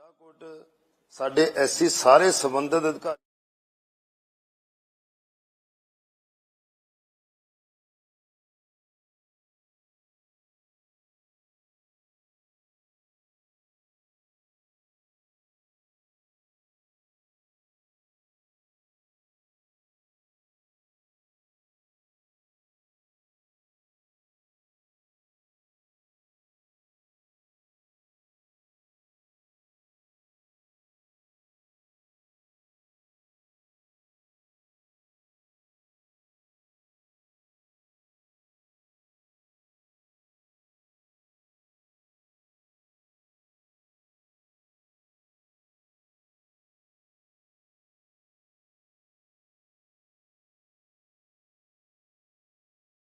ਸ਼ਾਹਕੋਟ ਸਾਡੇ ਐਸੀ ਸਾਰੇ ਸੰਬੰਧਿਤ ਅਧਿਕਾਰੀ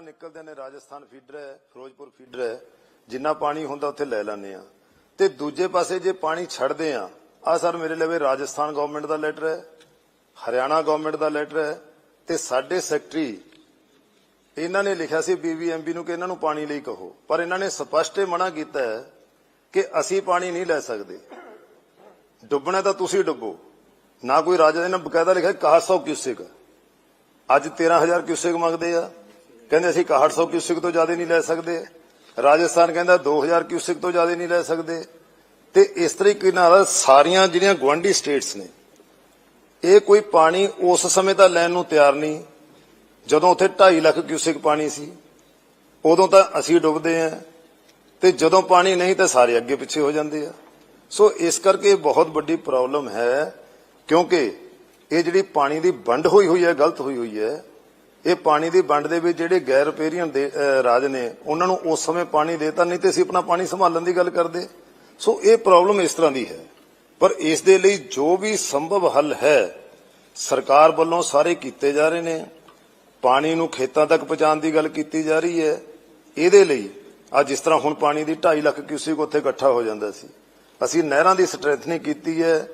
ਨਿਕਲਦੇ ਨੇ ਰਾਜਸਥਾਨ ਫੀਡਰ ਹੈ, ਫਿਰੋਜ਼ਪੁਰ ਫੀਡਰ ਹੈ, ਜਿੰਨਾ ਪਾਣੀ ਹੁੰਦਾ ਉੱਥੇ ਲੈ ਲੈਂਦੇ ਆ ਤੇ ਦੂਜੇ ਪਾਸੇ ਜੇ ਪਾਣੀ ਛੱਡਦੇ ਆ ਆ ਸਰ ਮੇਰੇ ਲਵੇ ਰਾਜਸਥਾਨ ਗਵਰਨਮੈਂਟ ਦਾ ਲੈਟਰ ਹੈ, ਹਰਿਆਣਾ ਗਵਰਨਮੈਂਟ ਦਾ ਲੈਟਰ ਹੈ, ਤੇ ਸਾਡੇ ਸੈਕਟਰੀ ਇਹਨਾਂ ਨੇ ਲਿਖਿਆ ਸੀ ਬੀਬੀਐਮਬੀ ਨੂੰ ਕਿ ਇਹਨਾਂ ਨੂੰ ਪਾਣੀ ਲਈ ਕਹੋ। ਪਰ ਇਹਨਾਂ ਨੇ ਸਪਸ਼ਟ ਹੀ ਮਨਾ ਕੀਤਾ ਹੈ ਕਿ ਅਸੀਂ ਪਾਣੀ ਨਹੀਂ ਲੈ ਸਕਦੇ। ਡੁੱਬਣਾ ਤਾਂ ਤੁਸੀਂ ਡੁੱਬੋ। ਨਾ ਕੋਈ ਰਾਜਾ ਨੇ ਬਕਾਇਦਾ ਲਿਖਿਆ 6100 ਕਿਊਸਿਕ। ਅੱਜ 13000 ਕਿਊਸਿਕ ਮੰਗਦੇ ਆ। ਕਹਿੰਦੇ ਅਸੀਂ 6100 ਕਿਊਸਿਕ ਤੋਂ ਜ਼ਿਆਦਾ ਨਹੀਂ ਲੈ ਸਕਦੇ। ਰਾਜਸਥਾਨ ਕਹਿੰਦਾ 2000 ਕਿਊਸਿਕ ਤੋਂ ਜ਼ਿਆਦਾ ਨਹੀਂ ਲੈ ਸਕਦੇ। ਤੇ ਇਸ ਤਰੀਕੇ ਨਾਲ ਸਾਰੀਆਂ ਜਿਹੜੀਆਂ ਗਵਾਂਢੀ ਸਟੇਟਸ ਨੇ, ਇਹ ਕੋਈ ਪਾਣੀ ਉਸ ਸਮੇਂ ਤਾਂ ਲੈਣ ਨੂੰ ਤਿਆਰ ਨਹੀਂ, ਜਦੋਂ ਉੱਥੇ 2.5 ਲੱਖ ਕਿਊਸਿਕ ਪਾਣੀ ਸੀ। ਉਦੋਂ ਤਾਂ ਅਸੀਂ ਡੁੱਬਦੇ ਆਂ ਤੇ ਜਦੋਂ ਪਾਣੀ ਨਹੀਂ ਤਾਂ ਸਾਰੇ ਅੱਗੇ ਪਿੱਛੇ ਹੋ ਜਾਂਦੇ ਆ। ਸੋ ਇਸ ਕਰਕੇ ਬਹੁਤ ਵੱਡੀ ਪ੍ਰੋਬਲਮ ਹੈ, ਕਿਉਂਕਿ ਇਹ ਜਿਹੜੀ ਪਾਣੀ ਦੀ ਵੰਡ ਹੋਈ ਹੋਈ ਹੈ, ਗਲਤ ਹੋਈ ਹੋਈ ਹੈ ਇਹ ਪਾਣੀ ਦੀ ਵੰਡ ਦੇ ਵਿੱਚ ਜਿਹੜੇ ਗੈਰ ਰਪੇਰੀਅਨ ਦੇ ਰਾਜ ਨੇ, ਉਹਨਾਂ ਨੂੰ ਉਸ ਸਮੇਂ ਪਾਣੀ ਦੇਤਾ, ਨਹੀਂ ਤੇ ਅਸੀਂ ਆਪਣਾ ਪਾਣੀ ਸੰਭਾਲਣ ਦੀ ਗੱਲ ਕਰਦੇ। ਸੋ ਇਹ ਪ੍ਰੋਬਲਮ ਇਸ ਤਰ੍ਹਾਂ ਦੀ ਹੈ। ਪਰ ਇਸ ਦੇ ਲਈ ਜੋ ਵੀ ਸੰਭਵ ਹੱਲ ਹੈ, ਸਰਕਾਰ ਵੱਲੋਂ ਸਾਰੇ ਕੀਤੇ ਜਾ ਰਹੇ ਨੇ। ਪਾਣੀ ਨੂੰ ਖੇਤਾਂ ਤੱਕ ਪਹੁੰਚਾਉਣ ਦੀ ਗੱਲ ਕੀਤੀ ਜਾ ਰਹੀ ਹੈ। ਇਹਦੇ ਲਈ ਅੱਜ ਜਿਸ ਤਰ੍ਹਾਂ ਹੁਣ ਪਾਣੀ ਦੀ 2.5 ਲੱਖ ਕਿਊਸਿਕ ਉੱਥੇ ਇਕੱਠਾ ਹੋ ਜਾਂਦਾ ਸੀ। ਅਸੀਂ ਨਹਿਰਾਂ ਦੀ ਸਟਰੈਂਥਨਿੰਗ ਕੀਤੀ ਹੈ।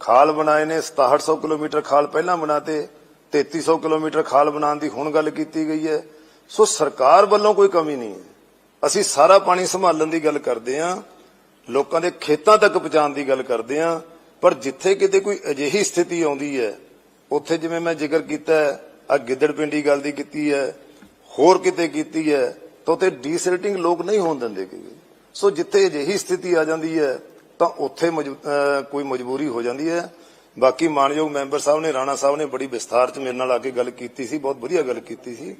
ਖਾਲ ਬਣਾਏ ਨੇ 6700 ਕਿਲੋਮੀਟਰ ਖਾਲ ਪਹਿਲਾਂ ਬਣਾਤੇ। 3300 ਕਿਲੋਮੀਟਰ ਖਾਲ ਬਣਾਉਣ ਦੀ ਹੁਣ ਗੱਲ ਕੀਤੀ ਗਈ ਹੈ। ਸੋ ਸਰਕਾਰ ਵੱਲੋਂ ਕੋਈ ਕਮੀ ਨਹੀਂ ਹੈ। ਅਸੀਂ ਸਾਰਾ ਪਾਣੀ ਸੰਭਾਲਣ ਦੀ ਗੱਲ ਕਰਦੇ ਹਾਂ। ਲੋਕਾਂ ਦੇ ਖੇਤਾਂ ਤੱਕ ਪਹੁੰਚਾਉਣ ਦੀ ਗੱਲ ਕਰਦੇ ਹਾਂ। ਪਰ ਜਿੱਥੇ ਕਿਤੇ ਕੋਈ ਅਜਿਹੀ ਸਥਿਤੀ ਆਉਂਦੀ ਹੈ, ਉੱਥੇ ਜਿਵੇਂ ਮੈਂ ਜ਼ਿਕਰ ਕੀਤਾ ਹੈ ਆ ਗਿੱਦੜ ਪਿੰਡੀ ਗੱਲ ਦੀ ਕੀਤੀ ਹੈ, ਹੋਰ ਕਿਤੇ ਕੀਤੀ ਹੈ, ਤਾਂ ਉੱਥੇ ਡੀਸੈਲਟਿੰਗ ਲੋਕ ਨਹੀਂ ਹੋਣ ਦਿੰਦੇ ਕਿ ਸੋ ਜਿੱਥੇ ਅਜਿਹੀ ਸਥਿਤੀ ਆ ਜਾਂਦੀ ਹੈ, ਤਾਂ ਉੱਥੇ ਕੋਈ ਮਜਬੂਰੀ ਹੋ ਜਾਂਦੀ ਹੈ। ਬਾਕੀ ਮਾਨਯੋਗ ਮੈਂਬਰ ਸਾਹਿਬ ਨੇ ਰਾਣਾ ਸਾਹਿਬ ਨੇ ਬੜੀ ਵਿਸਥਾਰ ਚ ਮੇਰੇ ਨਾਲ ਆ ਕੇ ਗੱਲ ਕੀਤੀ ਸੀ ਬਹੁਤ ਵਧੀਆ ਗੱਲ ਕੀਤੀ ਸੀ।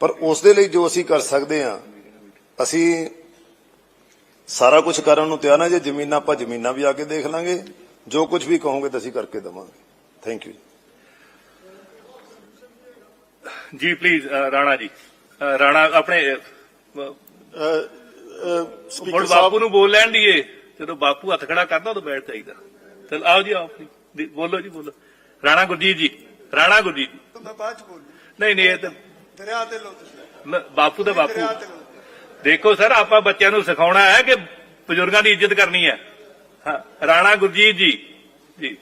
ਪਰ ਉਸ ਦੇ ਲਈ ਜੋ ਅਸੀਂ ਕਰ ਸਕਦੇ ਹਾਂ ਅਸੀਂ ਸਾਰਾ ਕੁਝ ਕਰਨ ਨੂੰ ਤਿਆਰ ਹਾਂ ਜੇ ਜ਼ਮੀਨਾਂ ਆਪਾਂ ਜ਼ਮੀਨਾਂ ਵੀ ਆ ਕੇ ਦੇਖ ਲਾਂਗੇ ਜੋ ਕੁਝ ਵੀ ਕਹੋਗੇ ਤਾਂ ਅਸੀਂ ਕਰਕੇ ਦੇਵਾਂਗੇ। Thank you ji please Rana ji. Rana ਆਪਣੇ ਹੁਣ ਬਾਪੂ ਨੂੰ ਬੋਲ ਲੈਣ ਦੀਏ ਜਦੋਂ ਬਾਪੂ ਹੱਥ ਖੜਾ ਕਰਦਾ ਉਦੋਂ ਬੈਠ ਜਾਈਦਾ। ਚਲ ਆਓ ਜੀ ਆਓ ਬੋਲੋ ਜੀ ਬੋਲੋ। ਰਾਣਾ ਗੁਰਜੀਤ ਜੀ ਰਾਣਾ ਗੁਰਜੀਤ ਜੀ। ਮੈਂ ਬਾਅਦ ਚ ਬੋਲੂ। ਨਹੀਂ ਨਹੀਂ ਇਹ ਤਾਂ ਦਰਿਆ ਤੇ ਲੋ ਤੁਸੀਂ ਬਾਪੂ ਤਾਂ ਬਾਪੂ। ਦੇਖੋ ਸਰ ਆਪਾਂ ਬੱਚਿਆਂ ਨੂੰ ਸਿਖਾਉਣਾ ਹੈ ਕਿ ਬਜ਼ੁਰਗਾਂ ਦੀ ਇੱਜ਼ਤ ਕਰਨੀ ਹੈ। ਹਾਂ ਰਾਣਾ ਗੁਰਜੀਤ ਜੀ। ਜੀ।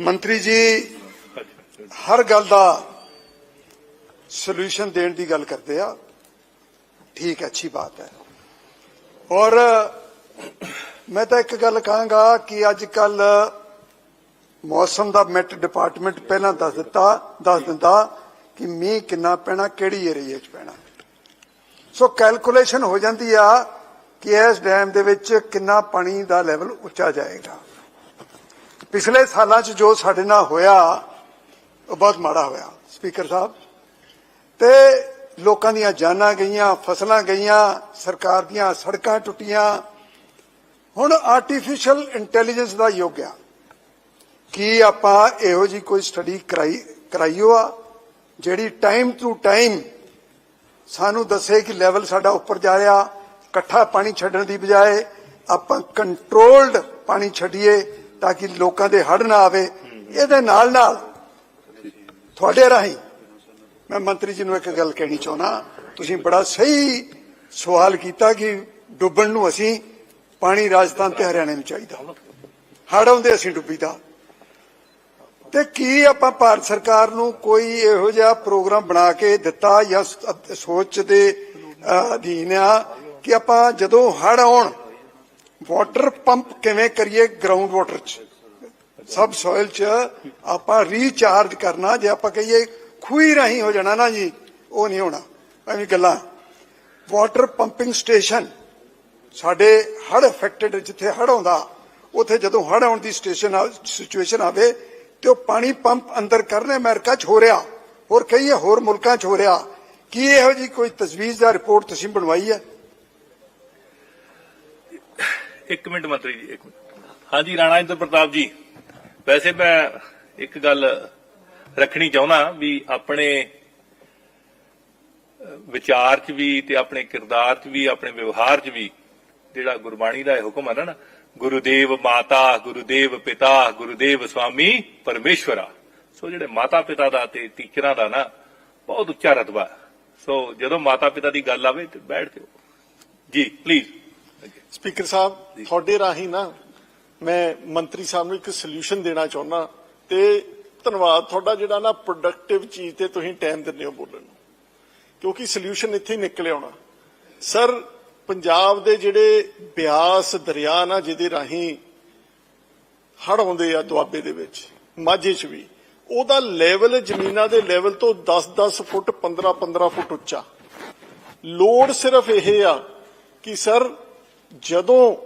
ਮੰਤਰੀ ਜੀ ਹਰ ਗੱਲ ਦਾ ਸੋਲੂਸ਼ਨ ਦੇਣ ਦੀ ਗੱਲ ਕਰਦੇ ਆ। ਠੀਕ ਹੈ ਅੱਛੀ ਬਾਤ ਹੈ। ਔਰ ਮੈਂ ਤਾਂ ਇੱਕ ਗੱਲ ਕਹਾਂਗਾ ਕਿ ਅੱਜ ਕੱਲ ਮੌਸਮ ਦਾ ਮੈਟ ਡਿਪਾਰਟਮੈਂਟ ਪਹਿਲਾਂ ਦੱਸ ਦਿੱਤਾ, ਦੱਸ ਦਿੰਦਾ ਕਿ ਮੀਂਹ ਕਿੰਨਾ ਪੈਣਾ, ਕਿਹੜੀ ਏਰੀਏ 'ਚ ਪੈਣਾ। ਸੋ ਕੈਲਕੂਲੇਸ਼ਨ ਹੋ ਜਾਂਦੀ ਆ ਕਿ ਇਸ ਡੈਮ ਦੇ ਵਿੱਚ ਕਿੰਨਾ ਪਾਣੀ ਦਾ ਲੈਵਲ ਉੱਚਾ ਜਾਏਗਾ। ਪਿਛਲੇ ਸਾਲਾਂ 'ਚ ਜੋ ਸਾਡੇ ਨਾਲ ਹੋਇਆ, ਉਹ ਬਹੁਤ ਮਾੜਾ ਹੋਇਆ ਸਪੀਕਰ ਸਾਹਿਬ। ਤੇ ਲੋਕਾਂ ਦੀਆਂ ਜਾਨਾਂ ਗਈਆਂ, ਫਸਲਾਂ ਗਈਆਂ, ਸਰਕਾਰ ਦੀਆਂ ਸੜਕਾਂ ਟੁੱਟੀਆਂ ਹੁਣ ਆਰਟੀਫੀਸ਼ੀਅਲ ਇੰਟੈਲੀਜੈਂਸ ਦਾ ਯੁੱਗ ਆ। ਕੀ ਆਪਾਂ ਇਹੋ ਜੀ ਕੋਈ ਸਟੱਡੀ ਕਰਾਈ ਕਰਾਈਓ ਆ, ਜਿਹੜੀ ਟਾਈਮ ਟੂ ਟਾਈਮ ਸਾਨੂੰ ਦੱਸੇ ਕਿ ਲੈਵਲ ਸਾਡਾ ਉੱਪਰ ਜਾ ਰਿਹਾ, ਇਕੱਠਾ ਪਾਣੀ ਛੱਡਣ ਦੀ ਬਜਾਏ ਆਪਾਂ ਕੰਟਰੋਲਡ ਪਾਣੀ ਛੱਡੀਏ ਤਾਂ ਕਿ ਲੋਕਾਂ ਦੇ ਹੜ ਨਾ ਆਵੇ। ਇਹਦੇ ਨਾਲ ਨਾਲ ਤੁਹਾਡੇ ਰਾਹੀਂ ਮੈਂ ਮੰਤਰੀ ਜੀ ਨੂੰ ਇੱਕ ਗੱਲ ਕਹਿਣੀ ਚਾਹੁੰਦਾ, ਤੁਸੀਂ ਬੜਾ ਸਹੀ ਸਵਾਲ ਕੀਤਾ ਕਿ ਡੁੱਬਣ ਨੂੰ ਅਸੀਂ ਪਾਣੀ ਰਾਜਸਥਾਨ ਤੇ ਹਰਿਆਣੇ ਨੂੰ ਚਾਹੀਦਾ। ਹੜ ਆਉਂਦੇ ਅਸੀਂ ਡੁੱਬੀਦਾ ਤੇ। ਕੀ ਆਪਾਂ ਭਾਰਤ ਸਰਕਾਰ ਨੂੰ ਕੋਈ ਇਹੋ ਜਿਹਾ ਪ੍ਰੋਗਰਾਮ ਬਣਾ ਕੇ ਦਿੱਤਾ ਜਾਂ ਸੋਚ ਦੇ ਅਧੀਨ ਆ ਕਿ ਆਪਾਂ ਜਦੋਂ ਹੜ ਆਉਣ, ਵਾਟਰ ਪੰਪ ਕਿਵੇਂ ਕਰੀਏ ਗਰਾਊਂਡ ਵਾਟਰ ਚ? ਸਬ ਸੋਇਲ ਚ ਆਪਾਂ ਰੀਚਾਰਜ ਕਰਨਾ, ਜੇ ਆਪਾਂ ਕਹੀਏ ਖੂਹੀ ਰਾਹੀਂ ਹੋ ਜਾਣਾ ਨਾ ਜੀ, ਉਹ ਨਹੀਂ ਹੋਣਾ। ਐਵੇਂ ਗੱਲਾਂ। ਵਾਟਰ ਪੰਪਿੰਗ ਸਟੇਸ਼ਨ ਸਾਡੇ ਹੜ ਅਫੈਕਟਡ ਜਿੱਥੇ ਹੜ ਆਉਂਦਾ, ਉਥੇ ਜਦੋਂ ਹੜ ਆਉਣ ਦੀ ਸਟੇਸ਼ਨ ਸਿਚੁਏਸ਼ਨ ਆਵੇ, ਤੇ ਉਹ ਪਾਣੀ ਪੰਪ ਅੰਦਰ ਕਰਨੇ ਅਮਰੀਕਾ 'ਚ ਹੋ ਰਿਹਾ। ਹੋਰ ਕਈ ਹੋਰ ਮੁਲਕਾਂ 'ਚ ਹੋ ਰਿਹਾ। ਕੀ ਇਹੋ ਜੀ ਕੋਈ ਤਜਵੀਜ਼ ਦਾ ਰਿਪੋਰਟ ਤੁਸੀਂ ਬਣਵਾਈ ਹੈ? ਇੱਕ ਮਿੰਟ ਮੰਤਰੀ ਜੀ, ਇੱਕ ਮਿੰਟ। ਹਾਂਜੀ, ਰਾਣਾ ਇੰਦਰ ਪ੍ਰਤਾਪ ਜੀ, ਵੈਸੇ ਮੈਂ ਇੱਕ ਗੱਲ ਰੱਖਣੀ ਚਾਹੁੰਦਾ ਵੀ ਆਪਣੇ ਵਿਚਾਰ 'ਚ ਵੀ ਤੇ ਆਪਣੇ ਕਿਰਦਾਰ 'ਚ ਵੀ, ਆਪਣੇ ਵਿਵਹਾਰ 'ਚ ਵੀ ਜਿਹੜਾ ਗੁਰਬਾਣੀ ਦਾ ਇਹ ਹੁਕਮ ਹੈ ਨਾ ਗੁਰੂਦੇਵ ਮਾਤਾ, ਗੁਰੂਦੇਵ ਪਿਤਾ, ਗੁਰੂਦੇਵ ਸਵਾਮੀ, ਪਰਮੇਸ਼ਵਰਾ। ਸੋ ਜਿਹੜੇ ਮਾਤਾ ਪਿਤਾ ਦਾ ਤੇ ਟੀਚਰਾਂ ਦਾ ਨਾ, ਬਹੁਤ ਉੱਚਾ ਰਤਬਾ। ਸੋ ਜਦੋਂ ਮਾਤਾ ਪਿਤਾ ਦੀ ਗੱਲ ਆਵੇ ਤੇ ਬੈਠ ਜਾਓ। ਜੀ ਪਲੀਜ਼ ਸਪੀਕਰ ਸਾਹਿਬ, ਤੁਹਾਡੇ ਰਾਹੀਂ ਨਾ, ਮੈਂ ਮੰਤਰੀ ਸਾਹਿਬ ਨੂੰ ਇੱਕ ਸੋਲੂਸ਼ਨ ਦੇਣਾ ਚਾਹੁੰਦਾ ਤੇ ਧੰਨਵਾਦ, ਤੁਹਾਡਾ ਜਿਹੜਾ ਨਾ ਪ੍ਰੋਡਕਟਿਵ ਚੀਜ਼ ਤੇ ਤੁਸੀਂ ਟਾਈਮ ਦਿੰਦੇ ਹੋ ਬੋਲਣ ਨੂੰ। ਕਿਉਂਕਿ ਸੋਲੂਸ਼ਨ ਇੱਥੇ ਹੀ ਨਿਕਲ ਆਉਣਾ ਸਰ ਪੰਜਾਬ ਦੇ ਜਿਹੜੇ ਬਿਆਸ ਦਰਿਆ ਨਾ ਜਿਹਦੇ ਰਾਹੀਂ ਹੜ ਆਉਂਦੇ ਆ ਦੁਆਬੇ ਦੇ ਵਿੱਚ, ਮਾਝੇ 'ਚ ਵੀ, ਉਹਦਾ ਲੈਵਲ ਜ਼ਮੀਨਾਂ ਦੇ ਲੈਵਲ ਤੋਂ 10-10 ਫੁੱਟ 15-15 ਫੁੱਟ ਉੱਚਾ। ਲੋੜ ਸਿਰਫ ਇਹ ਆ ਕਿ ਸਰ ਜਦੋਂ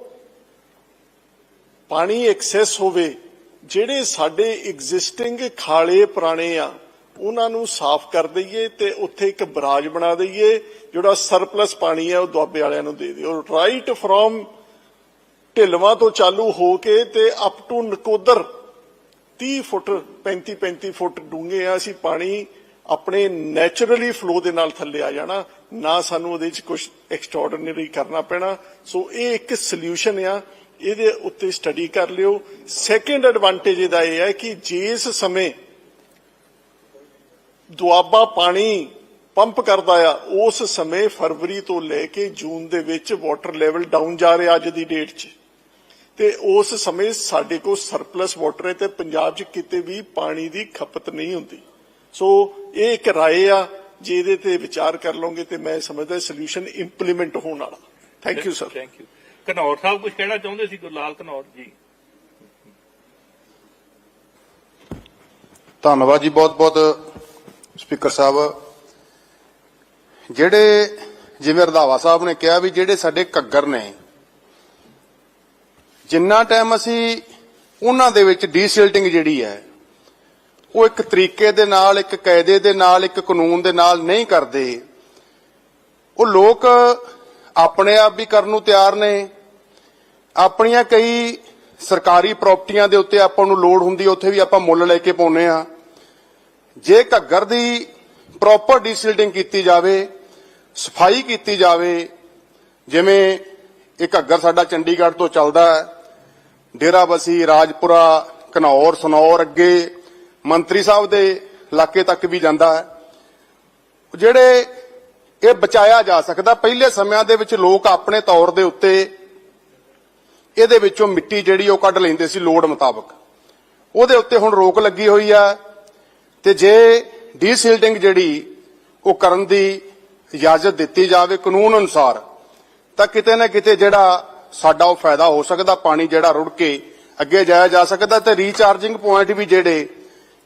ਪਾਣੀ ਐਕਸੈਸ ਹੋਵੇ, ਜਿਹੜੇ ਸਾਡੇ ਐਗਜ਼ਿਸਟਿੰਗ ਖਾਲੇ ਪੁਰਾਣੇ ਆ ਉਹਨਾਂ ਨੂੰ ਸਾਫ਼ ਕਰ ਦਈਏ ਤੇ ਉੱਥੇ ਇੱਕ ਬਰਾਜ ਬਣਾ ਦਈਏ, ਜਿਹੜਾ ਸਰਪਲਸ ਪਾਣੀ ਹੈ ਉਹ ਦੁਆਬੇ ਵਾਲਿਆਂ ਨੂੰ ਦੇ ਦਿਓ। ਰਾਈਟ ਫਰੋਮ ਢਿਲਵਾ ਤੋਂ ਚਾਲੂ ਹੋ ਕੇ ਤੇ up to Nakodar 30 foot 35 35 foot ਡੂੰਘੇ ਆ ਅਸੀਂ ਪਾਣੀ ਆਪਣੇ ਨੇਚਰਲੀ ਫਲੋ ਦੇ ਨਾਲ ਥੱਲੇ ਆ ਜਾਣਾ। ਨਾ ਸਾਨੂੰ ਉਹਦੇ ਵਿੱਚ ਕੁਝ ਐਕਸਟਰਾਆਰਡੀਨਰੀ ਕਰਨਾ ਪੈਣਾ। ਸੋ ਇਹ ਇੱਕ ਸੋਲੂਸ਼ਨ ਆ। ਇਹਦੇ ਉੱਤੇ ਸਟੱਡੀ ਕਰ ਲਿਓ। ਸੈਕੰਡ ਐਡਵਾਂਟੇਜ ਇਹਦਾ ਇਹ ਹੈ ਕਿ ਜਿਸ ਸਮੇਂ ਦੁਆਬਾ ਪਾਣੀ ਪੰਪ ਕਰਦਾ ਆ ਉਸ ਸਮੇਂ ਫਰਵਰੀ ਤੋਂ ਲੈ ਕੇ ਜੂਨ ਦੇ ਵਿੱਚ ਵਾਟਰ ਲੈਵਲ ਡਾਊਨ ਜਾ ਰਿਹਾ ਅੱਜ ਦੀ ਡੇਟ 'ਚ। ਤੇ ਉਸ ਸਮੇਂ ਸਾਡੇ ਕੋਲ ਸਰਪਲਸ ਵਾਟਰ ਹੈ ਤੇ ਪੰਜਾਬ 'ਚ ਕਿਤੇ ਵੀ ਪਾਣੀ ਦੀ ਖਪਤ ਨਹੀਂ ਹੁੰਦੀ। ਸੋ ਇਹ ਇੱਕ ਰਾਏ ਆ ਜੇ ਇਹਦੇ ਤੇ ਵਿਚਾਰ ਕਰ ਲਓਗੇ ਤੇ ਮੈਂ ਸਮਝਦਾ ਸੋਲੂਸ਼ਨ ਇੰਪਲੀਮੈਂਟ ਹੋਣ ਵਾਲਾ। Thank you sir thank you Ghanaur ਸਾਹਿਬ ਕੁਝ ਕਹਿਣਾ ਚਾਹੁੰਦੇ ਸੀ ਗੁਰਲਾਲ ਘਨੌਰ ਜੀ? ਧੰਨਵਾਦ ਜੀ ਬਹੁਤ ਬਹੁਤ ਸਪੀਕਰ ਸਾਹਿਬ, ਜਿਹੜੇ ਜਿਵੇਂ ਰਧਾਵਾ ਸਾਹਿਬ ਨੇ ਕਿਹਾ ਵੀ ਜਿਹੜੇ ਸਾਡੇ ਘੱਗਰ ਨੇ, ਜਿੰਨਾ ਟਾਈਮ ਅਸੀਂ ਉਹਨਾਂ ਦੇ ਵਿੱਚ ਡੀਸਿਲਟਿੰਗ ਜਿਹੜੀ ਹੈ, ਉਹ ਇੱਕ ਤਰੀਕੇ ਦੇ ਨਾਲ, ਇੱਕ ਕਾਇਦੇ ਦੇ ਨਾਲ, ਇੱਕ ਕਾਨੂੰਨ ਦੇ ਨਾਲ ਨਹੀਂ ਕਰਦੇ। ਉਹ ਲੋਕ ਆਪਣੇ ਆਪ ਵੀ ਕਰਨ ਨੂੰ ਤਿਆਰ ਨੇ। ਆਪਣੀਆਂ ਕਈ ਸਰਕਾਰੀ ਪ੍ਰਾਪਰਟੀਆਂ ਦੇ ਉੱਤੇ ਆਪਾਂ ਨੂੰ ਲੋੜ ਹੁੰਦੀ, ਉੱਥੇ ਵੀ ਆਪਾਂ ਮੁੱਲ ਲੈ ਕੇ ਪਾਉਨੇ ਆ ਜੇ ਘੱਗਰ ਦੀ ਪ੍ਰੋਪਰ ਡੀਸਿਲਟਿੰਗ ਕੀਤੀ ਜਾਵੇ, ਸਫ਼ਾਈ ਕੀਤੀ ਜਾਵੇ, ਜਿਵੇਂ ਇਹ ਘੱਗਰ ਸਾਡਾ ਚੰਡੀਗੜ੍ਹ ਤੋਂ ਚੱਲਦਾ ਹੈ ਡੇਰਾਬੱਸੀ ਰਾਜਪੁਰਾ, ਘਨੌਰ, ਸਨੌਰ ਅੱਗੇ ਮੰਤਰੀ ਸਾਹਿਬ ਦੇ ਇਲਾਕੇ ਤੱਕ ਵੀ ਜਾਂਦਾ ਹੈ। ਜਿਹੜੇ ਇਹ ਬਚਾਇਆ ਜਾ ਸਕਦਾ, ਪਹਿਲੇ ਸਮਿਆਂ ਦੇ ਵਿੱਚ ਲੋਕ ਆਪਣੇ ਤੌਰ ਦੇ ਉੱਤੇ ਇਹਦੇ ਵਿੱਚੋਂ ਮਿੱਟੀ ਜਿਹੜੀ ਉਹ ਕੱਢ ਲੈਂਦੇ ਸੀ ਲੋੜ ਮੁਤਾਬਕ। ਉਹਦੇ ਉੱਤੇ ਹੁਣ ਰੋਕ ਲੱਗੀ ਹੋਈ ਆ ਤੇ ਜੇ ਡੀਸਿਲਟਿੰਗ ਜਿਹੜੀ ਉਹ ਕਰਨ ਦੀ ਇਜਾਜ਼ਤ ਦਿੱਤੀ ਜਾਵੇ ਕਾਨੂੰਨ ਅਨੁਸਾਰ, ਤਾਂ ਕਿਤੇ ਨਾ ਕਿਤੇ ਜਿਹੜਾ ਸਾਡਾ ਉਹ ਫਾਇਦਾ ਹੋ ਸਕਦਾ, ਪਾਣੀ ਜਿਹੜਾ ਰੁੜ ਕੇ ਅੱਗੇ ਜਾਇਆ ਜਾ ਸਕਦਾ ਤੇ ਰੀਚਾਰਜਿੰਗ ਪੁਆਇੰਟ ਵੀ ਜਿਹੜੇ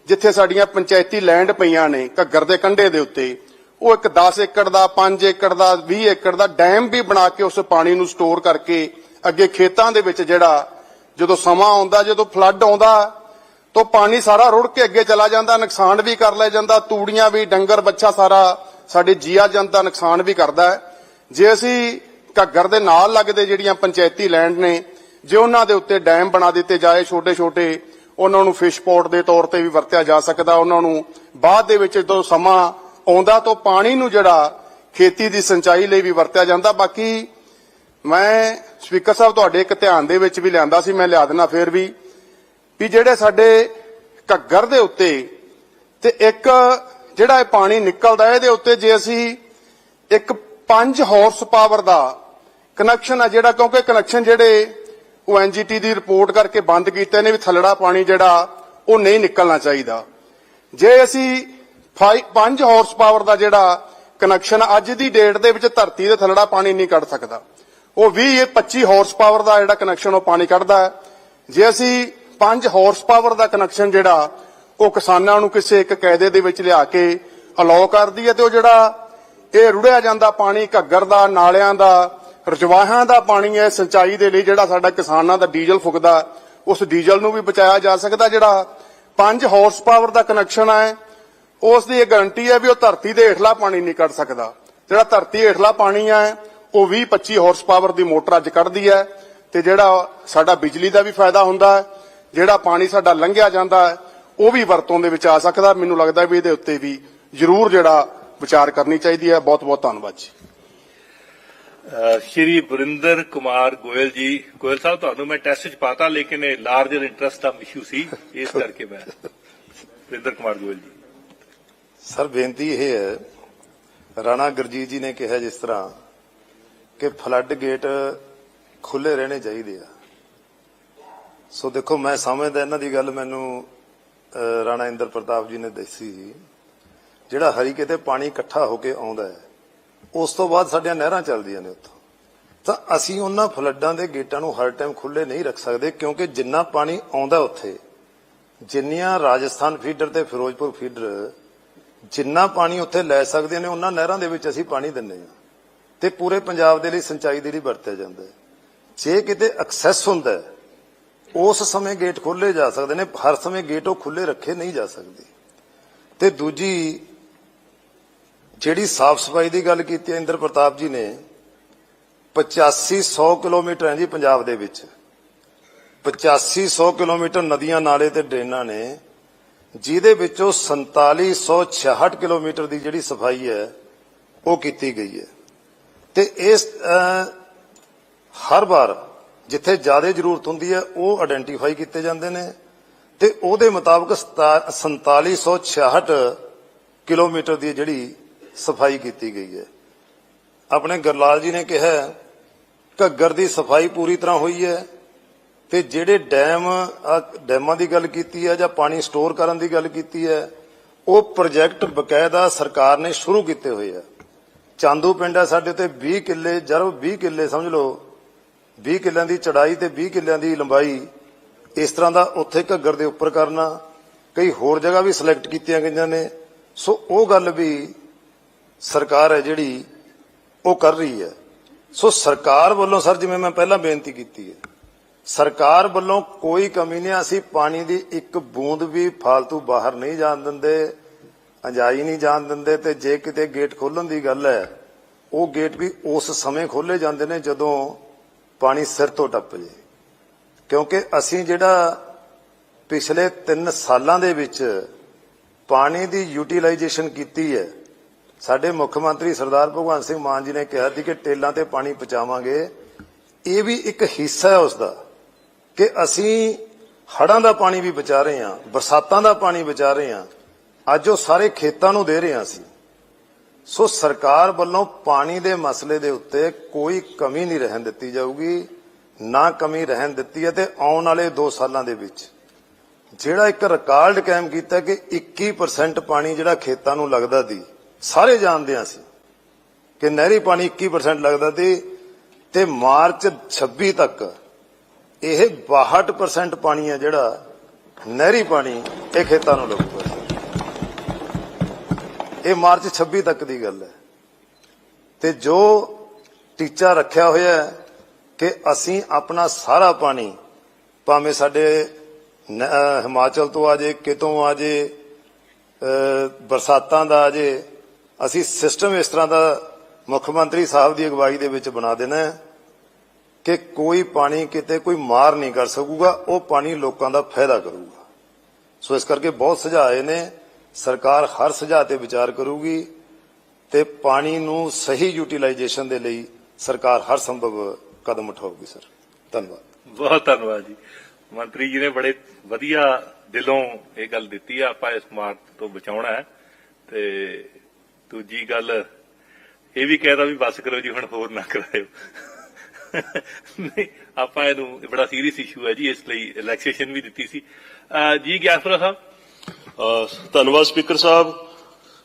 ਜਿੱਥੇ ਸਾਡੀਆਂ ਪੰਚਾਇਤੀ ਲੈਂਡ ਪਈਆਂ ਨੇ ਘੱਗਰ ਦੇ ਕੰਢੇ ਦੇ ਉੱਤੇ, ਉਹ ਇੱਕ 10 ਏਕੜ ਦਾ 5 ਏਕੜ ਦਾ 20 ਏਕੜ ਦਾ ਡੈਮ ਵੀ ਬਣਾ ਕੇ ਉਸ ਪਾਣੀ ਨੂੰ ਸਟੋਰ ਕਰਕੇ ਅੱਗੇ ਖੇਤਾਂ ਦੇ ਵਿੱਚ ਜਿਹੜਾ ਜਦੋਂ ਸਮਾਂ ਆਉਂਦਾ, ਜਦੋਂ ਫਲੱਡ ਆਉਂਦਾ ਤਾਂ ਪਾਣੀ ਸਾਰਾ ਰੁੜ ਕੇ ਅੱਗੇ ਚਲਾ ਜਾਂਦਾ, ਨੁਕਸਾਨ ਵੀ ਕਰ ਲਿਆ ਜਾਂਦਾ, ਤੂੜੀਆਂ ਵੀ, ਡੰਗਰ ਬੱਚਾ ਸਾਰਾ ਸਾਡੇ ਜੀਆ ਜੰਤ ਦਾ ਨੁਕਸਾਨ ਵੀ ਕਰਦਾ ਹੈ। ਜੇ ਅਸੀਂ ਘੱਗਰ ਦੇ ਨਾਲ ਲੱਗਦੇ ਜਿਹੜੀਆਂ ਪੰਚਾਇਤੀ ਲੈਂਡ ਨੇ, ਜੇ ਉਹਨਾਂ ਦੇ ਉੱਤੇ ਡੈਮ ਬਣਾ ਦਿੱਤੇ ਜਾਏ ਛੋਟੇ ਛੋਟੇ ਉਹਨਾਂ ਨੂੰ ਫਿਸ਼ ਪੋਰਟ ਦੇ ਤੌਰ ਤੇ ਵੀ ਵਰਤਿਆ ਜਾ ਸਕਦਾ, ਉਹਨਾਂ ਨੂੰ ਬਾਅਦ ਦੇ ਵਿੱਚ ਜਦੋਂ ਸਮਾਂ ਆਉਂਦਾ ਤਾਂ ਪਾਣੀ ਨੂੰ ਜਿਹੜਾ ਖੇਤੀ ਦੀ ਸਿੰਚਾਈ ਲਈ ਵੀ ਵਰਤਿਆ ਜਾਂਦਾ। ਬਾਕੀ ਮੈਂ ਸਪੀਕਰ ਸਾਹਿਬ, ਤੁਹਾਡੇ ਇੱਕ ਧਿਆਨ ਦੇ ਵਿੱਚ ਵੀ ਲਿਆਂਦਾ ਸੀ, ਮੈਂ ਲਿਆ ਦੇਣਾ ਫੇਰ ਵੀ। ਵੀ ਜਿਹੜੇ ਸਾਡੇ ਘੱਗਰ ਦੇ ਉੱਤੇ ਤੇ ਇੱਕ ਜਿਹੜਾ ਇਹ ਪਾਣੀ ਨਿਕਲਦਾ ਇਹਦੇ ਉੱਤੇ ਜੇ ਅਸੀਂ ਇੱਕ 5 ਹਾਰਸ ਪਾਵਰ ਦਾ ਕਨੈਕਸ਼ਨ ਆ ਜਿਹੜਾ, ਕਿਉਂਕਿ ਕਨੈਕਸ਼ਨ ਜਿਹੜੇ ਉਹ ਐਨਜੀਟੀ ਦੀ ਰਿਪੋਰਟ ਕਰਕੇ ਬੰਦ ਕੀਤੇ ਨੇ ਵੀ ਥੱਲੜਾ ਪਾਣੀ ਜਿਹੜਾ, ਉਹ ਨਹੀਂ ਨਿਕਲਣਾ ਚਾਹੀਦਾ। ਜੇ ਅਸੀਂ 5 ਹਾਰਸ ਪਾਵਰ ਦਾ ਜਿਹੜਾ ਕਨੈਕਸ਼ਨ ਅੱਜ ਦੀ ਡੇਟ ਦੇ ਵਿੱਚ ਧਰਤੀ ਦੇ ਥੱਲੜਾ ਪਾਣੀ ਨਹੀਂ ਕੱਢ ਸਕਦਾ। ਉਹ 20 ਇਹ 25 ਹਾਰਸ ਪਾਵਰ ਦਾ ਜਿਹੜਾ ਕਨੈਕਸ਼ਨ ਉਹ ਪਾਣੀ ਕੱਢਦਾ ਜੇ ਅਸੀਂ 5 ਹਾਰਸ ਪਾਵਰ ਦਾ ਕਨੈਕਸ਼ਨ ਜਿਹੜਾ ਉਹ ਕਿਸਾਨਾਂ ਨੂੰ ਕਿਸੇ ਇੱਕ ਕਾਇਦੇ ਦੇ ਵਿੱਚ ਲਿਆ ਕੇ ਅਲਾਉ ਕਰਦੀ ਹੈ ਤੇ ਉਹ ਜਿਹੜਾ ਇਹ ਰੁੜਿਆ ਜਾਂਦਾ ਪਾਣੀ ਘੱਗਰ ਦਾ, ਨਾਲਿਆਂ ਦਾ, ਰਜਵਾਹਾਂ ਦਾ ਪਾਣੀ ਹੈ, ਸਿੰਚਾਈ ਦੇ ਲਈ ਜਿਹੜਾ ਸਾਡਾ ਕਿਸਾਨਾਂ ਦਾ ਡੀਜ਼ਲ ਫੁਕਦਾ, ਉਸ ਡੀਜ਼ਲ ਨੂੰ ਵੀ ਬਚਾਇਆ ਜਾ ਸਕਦਾ ਜਿਹੜਾ 5 ਹਾਰਸ ਪਾਵਰ ਦਾ ਕਨੈਕਸ਼ਨ ਹੈ, ਉਸ ਦੀ ਇਹ ਗਾਰੰਟੀ ਹੈ ਵੀ ਉਹ ਧਰਤੀ ਦੇ ਹੇਠਲਾ ਪਾਣੀ ਨਹੀਂ ਕੱਢ ਸਕਦਾ। ਜਿਹੜਾ ਧਰਤੀ ਹੇਠਲਾ ਪਾਣੀ ਹੈ, ਉਹ 20 25 ਹਾਰਸ ਪਾਵਰ ਦੀ ਮੋਟਰ ਅੱਜ ਕੱਢਦੀ ਹੈ ਤੇ ਜਿਹੜਾ ਸਾਡਾ ਬਿਜਲੀ ਦਾ ਵੀ ਫਾਇਦਾ ਹੁੰਦਾ ਹੈ ਜਿਹੜਾ ਪਾਣੀ ਸਾਡਾ ਲੰਘਿਆ ਜਾਂਦਾ ਹੈ ਉਹ ਵੀ ਵਰਤੋਂ ਦੇ ਵਿੱਚ ਆ ਸਕਦਾ। ਮੈਨੂੰ ਲੱਗਦਾ ਵੀ ਇਹਦੇ ਉੱਤੇ ਵੀ ਜ਼ਰੂਰ ਜਿਹੜਾ ਵਿਚਾਰ ਕਰਨੀ ਚਾਹੀਦੀ ਹੈ। ਬਹੁਤ ਬਹੁਤ ਧੰਨਵਾਦ ਜੀ। ਸ਼੍ਰੀ ਵਰਿੰਦਰ ਕੁਮਾਰ ਗੋਇਲ ਜੀ। ਗੋਇਲ ਸਾਹਿਬ ਤੁਹਾਨੂੰ ਮੈਂ ਟੈਸਟ ਚ ਪਾਤਾ ਲੇਕਿਨ ਇਹ ਲਾਰਜਰ ਇੰਟਰਸਟ ਦਾ ਇਸ਼ੂ ਸੀ। ਇਸ ਕਰਕੇ ਮੈਂ ਵਰਿੰਦਰ ਕੁਮਾਰ ਗੋਇਲ ਜੀ। ਸਰ ਬੇਨਤੀ ਇਹ ਹੈ ਰਾਣਾ ਗੁਰਜੀਤ ਜੀ ਨੇ ਕਿਹਾ ਜਿਸ ਤਰ੍ਹਾਂ ਕਿ ਫਲੱਡ ਗੇਟ ਖੁੱਲੇ ਰਹਿਣੇ ਚਾਹੀਦੇ ਆ। ਸੋ ਦੇਖੋ ਮੈਂ ਸਮਝਦਾ ਇਹਨਾਂ ਦੀ ਗੱਲ ਮੈਨੂੰ ਰਾਣਾ ਇੰਦਰ ਪ੍ਰਤਾਪ ਜੀ ਨੇ ਦੱਸੀ। ਜਿਹੜਾ ਹਰੀਕੇ ਤੇ ਪਾਣੀ ਇਕੱਠਾ ਹੋ ਕੇ ਆਉਂਦਾ ਹੈ ਉਸ ਤੋਂ ਬਾਅਦ ਸਾਡੀਆਂ ਨਹਿਰਾਂ ਚੱਲਦੀਆਂ ਨੇ ਉੱਥੋਂ। ਤਾਂ ਅਸੀਂ ਉਹਨਾਂ ਫਲੱਡਾਂ ਦੇ ਗੇਟਾਂ ਨੂੰ ਹਰ ਟਾਈਮ ਖੁੱਲੇ ਨਹੀਂ ਰੱਖ ਸਕਦੇ ਕਿਉਂਕਿ ਜਿੰਨਾ ਪਾਣੀ ਆਉਂਦਾ ਉੱਥੇ ਜਿੰਨੀਆਂ ਰਾਜਸਥਾਨ ਫੀਡਰ ਤੇ ਫਿਰੋਜ਼ਪੁਰ ਫੀਡਰ ਜਿੰਨਾ ਪਾਣੀ ਉੱਥੇ ਲੈ ਸਕਦੇ ਨੇ ਉਹਨਾਂ ਨਹਿਰਾਂ ਦੇ ਵਿੱਚ ਅਸੀਂ ਪਾਣੀ ਦਿੰਨੇ ਆ ਤੇ ਪੂਰੇ ਪੰਜਾਬ ਦੇ ਲਈ ਸਿੰਚਾਈ ਦੇ ਲਈ ਵਰਤਿਆ ਜਾਂਦਾ ਜੇ ਕਿਤੇ ਐਕਸੈਸ ਹੁੰਦਾ ਹੈ, ਉਸ ਸਮੇਂ ਗੇਟ ਖੋਲੇ ਜਾ ਸਕਦੇ ਨੇ, ਹਰ ਸਮੇਂ ਗੇਟ ਉਹ ਖੁੱਲੇ ਰੱਖੇ ਨਹੀਂ ਜਾ ਸਕਦੇ। ਤੇ ਦੂਜੀ, ਜਿਹੜੀ ਸਾਫ਼ ਸਫ਼ਾਈ ਦੀ ਗੱਲ ਕੀਤੀ ਇੰਦਰ ਪ੍ਰਤਾਪ ਜੀ ਨੇ 8500 ਕਿਲੋਮੀਟਰ ਹੈ ਜੀ ਪੰਜਾਬ ਦੇ ਵਿੱਚ। 8500 ਕਿਲੋਮੀਟਰ ਨਦੀਆਂ ਨਾਲੇ ਤੇ ਡਰੇਨਾਂ ਨੇ, ਜਿਹਦੇ ਵਿੱਚੋਂ 4766 ਕਿਲੋਮੀਟਰ ਦੀ ਜਿਹੜੀ ਸਫ਼ਾਈ ਹੈ, ਉਹ ਕੀਤੀ ਗਈ ਹੈ। ਤੇ ਇਸ ਹਰ ਵਾਰ ਜਿੱਥੇ ਜ਼ਿਆਦਾ ਜ਼ਰੂਰਤ ਹੁੰਦੀ ਹੈ, ਉਹ ਆਇਡੈਂਟੀਫਾਈ ਕੀਤੇ ਜਾਂਦੇ ਨੇ। ਤੇ ਉਹਦੇ ਮੁਤਾਬਕ ਸਤਾ- 4766 ਕਿਲੋਮੀਟਰ ਦੀ ਜਿਹੜੀ ਸਫ਼ਾਈ ਕੀਤੀ ਗਈ ਹੈ। ਆਪਣੇ ਗਰਲਾਲ ਜੀ ਨੇ ਕਿਹਾ ਘੱਗਰ ਦੀ ਸਫ਼ਾਈ ਪੂਰੀ ਤਰ੍ਹਾਂ ਹੋਈ ਹੈ ਤੇ ਜਿਹੜੇ ਡੈਮ ਡੈਮਾਂ ਦੀ ਗੱਲ ਕੀਤੀ ਹੈ ਜਾਂ ਪਾਣੀ ਸਟੋਰ ਕਰਨ ਦੀ ਗੱਲ ਕੀਤੀ ਹੈ, ਉਹ ਪ੍ਰੋਜੈਕਟ ਬਕਾਇਦਾ ਸਰਕਾਰ ਨੇ ਸ਼ੁਰੂ ਕੀਤੇ ਹੋਏ ਆ। ਚਾਂਦੂ ਪਿੰਡ ਹੈ ਸਾਡੇ ਤੇ 20 ਕਿੱਲੇ, ਜਰਬ 20 ਕਿੱਲੇ ਸਮਝ ਲਓ 20 ਕਿੱਲਿਆਂ ਦੀ ਚੜਾਈ ਤੇ 20 ਕਿੱਲਿਆਂ ਦੀ ਲੰਬਾਈ ਇਸ ਤਰ੍ਹਾਂ ਦਾ ਉੱਥੇ ਘੱਗਰ ਦੇ ਉੱਪਰ ਕਰਨਾ, ਕਈ ਹੋਰ ਜਗ੍ਹਾ ਵੀ ਸਿਲੈਕਟ ਕੀਤੀਆਂ ਗਈਆਂ ਨੇ। ਸੋ ਉਹ ਗੱਲ ਵੀ ਸਰਕਾਰ ਹੈ ਜਿਹੜੀ ਉਹ ਕਰ ਰਹੀ ਹੈ। ਸੋ ਸਰਕਾਰ ਵੱਲੋਂ ਸਰ, ਜਿਵੇਂ ਮੈਂ ਪਹਿਲਾਂ ਬੇਨਤੀ ਕੀਤੀ ਹੈ, ਸਰਕਾਰ ਵੱਲੋਂ ਕੋਈ ਕਮੀ ਨਹੀਂ, ਅਸੀਂ ਪਾਣੀ ਦੀ ਇੱਕ ਬੂੰਦ ਵੀ ਫालतू ਬਾਹਰ ਨਹੀਂ ਜਾਣ ਦਿੰਦੇ, ਅੰਜਾਈ ਨਹੀਂ ਜਾਣ ਦਿੰਦੇ ਤੇ ਜੇ ਕਿਤੇ ਗੇਟ ਖੋਲਣ ਦੀ ਗੱਲ ਹੈ, ਉਹ ਗੇਟ ਵੀ ਉਸ ਸਮੇਂ ਖੋਲੇ ਜਾਂਦੇ ਨੇ ਜਦੋਂ ਪਾਣੀ ਸਿਰ ਤੋਂ ਟੱਪ ਜੇ। ਕਿਉਂਕਿ ਅਸੀਂ ਜਿਹੜਾ ਪਿਛਲੇ 3 ਸਾਲਾਂ ਦੇ ਵਿੱਚ ਪਾਣੀ ਦੀ ਯੂਟਿਲਾਈਜੇਸ਼ਨ ਕੀਤੀ ਹੈ, ਸਾਡੇ ਮੁੱਖ ਮੰਤਰੀ ਸਰਦਾਰ ਭਗਵੰਤ ਸਿੰਘ ਮਾਨ ਜੀ ਨੇ ਕਿਹਾ ਸੀ ਕਿ ਟੇਲਾਂ ਤੇ ਪਾਣੀ ਪਹੁੰਚਾਵਾਂਗੇ। ਇਹ ਵੀ ਇੱਕ ਹਿੱਸਾ ਹੈ ਉਸ ਦਾ ਕਿ ਅਸੀਂ ਹੜ੍ਹਾਂ ਦਾ ਪਾਣੀ ਵੀ ਬਚਾ ਰਹੇ ਹਾਂ, ਬਰਸਾਤਾਂ ਦਾ ਪਾਣੀ ਬਚਾ ਰਹੇ ਹਾਂ। ਅੱਜ ਉਹ ਸਾਰੇ ਖੇਤਾਂ ਨੂੰ ਦੇ ਰਹੇ ਹਾਂ ਅਸੀਂ। ਸੋ ਸਰਕਾਰ ਵੱਲੋਂ ਪਾਣੀ ਦੇ ਮਸਲੇ ਦੇ ਉੱਤੇ ਕੋਈ ਕਮੀ ਨਹੀਂ ਰਹਿਣ ਦਿੱਤੀ ਜਾਊਗੀ, ਨਾ ਕਮੀ ਰਹਿਣ ਦਿੱਤੀ ਹੈ ਤੇ ਆਉਣ ਵਾਲੇ 2 ਸਾਲਾਂ ਦੇ ਵਿੱਚ। ਜਿਹੜਾ ਇੱਕ ਰਿਕਾਰਡ ਕਾਇਮ ਕੀਤਾ ਕਿ 21% ਪਾਣੀ ਜਿਹੜਾ ਖੇਤਾਂ ਨੂੰ ਲੱਗਦਾ ਸੀ, ਸਾਰੇ ਜਾਣਦੇ ਹਾਂ ਸੀ ਕਿ ਨਹਿਰੀ ਪਾਣੀ 21% ਲੱਗਦਾ ਸੀ ਤੇ ਮਾਰਚ 26 ਤੱਕ ਇਹ 62% ਪਾਣੀ ਹੈ ਜਿਹੜਾ ਨਹਿਰੀ ਪਾਣੀ ਇਹ ਖੇਤਾਂ ਨੂੰ ਲੱਗੂਗਾ। ਇਹ ਮਾਰਚ 26 ਤੱਕ ਦੀ ਗੱਲ ਹੈ। ਤੇ ਜੋ ਟੀਚਾ ਰੱਖਿਆ ਹੋਇਆ ਹੈ ਕਿ ਅਸੀਂ ਆਪਣਾ ਸਾਰਾ ਪਾਣੀ, ਭਾਵੇਂ ਸਾਡੇ ਹਿਮਾਚਲ ਤੋਂ ਆ ਜੇ, ਕਿਤੋਂ ਆ ਜੇ ਬਰਸਾਤਾਂ ਦਾ ਆ ਜੇ, ਅਸੀਂ ਸਿਸਟਮ ਇਸ ਤਰ੍ਹਾਂ ਦਾ ਮੁੱਖ ਮੰਤਰੀ ਸਾਹਿਬ ਦੀ ਅਗਵਾਈ ਦੇ ਵਿੱਚ ਬਣਾ ਦੇਣਾ ਕਿ ਕੋਈ ਪਾਣੀ ਕਿਤੇ ਕੋਈ ਮਾਰ ਨਹੀਂ ਕਰ ਸਕੂਗਾ, ਉਹ ਪਾਣੀ ਲੋਕਾਂ ਦਾ ਫਾਇਦਾ ਕਰੂਗਾ। ਸੋ ਇਸ ਕਰਕੇ ਬਹੁਤ ਸੁਝਾਏ ਨੇ। ਸਰਕਾਰ ਹਰ ਸੁਝਾਅ ਤੇ ਵਿਚਾਰ ਕਰੂਗੀ ਤੇ ਪਾਣੀ ਨੂੰ ਸਹੀ ਯੂਟਿਲਾਈਜੇਸ਼ਨ ਦੇ ਲਈ ਸਰਕਾਰ ਹਰ ਸੰਭਵ ਕਦਮ ਉਠਾਊਗੀ, ਸਰ। ਧੰਨਵਾਦ। ਬਹੁਤ ਧੰਨਵਾਦ ਜੀ। ਮੰਤਰੀ ਜੀ ਨੇ ਬੜੇ ਵਧੀਆ ਦਿਲੋਂ ਇਹ ਗੱਲ ਦਿੱਤੀ ਆ, ਆਪਾਂ ਇਸ ਮਾਰ ਤੋਂ ਬਚਾਉਣਾ ਹੈ। ਤੇ ਦੂਜੀ ਗੱਲ, ਇਹ ਵੀ ਕਹਿਦਾ ਵੀ ਬਸ ਕਰੋ ਜੀ, ਹੁਣ ਹੋਰ ਨਾ ਕਰਾਇਓ। ਨਹੀਂ, ਆਪਾਂ ਇਹਨੂੰ ਬੜਾ ਸੀਰੀਅਸ ਇਸ਼ੂ ਹੈ ਜੀ, ਇਸ ਲਈ ਰਿਲੈਕਸੇਸ਼ਨ ਵੀ ਦਿੱਤੀ ਸੀ। ਜੀ, ਗਿਆਸਪੁਰਾ ਸਾਹਿਬ? ਧੰਨਵਾਦ ਸਪੀਕਰ ਸਾਹਿਬ।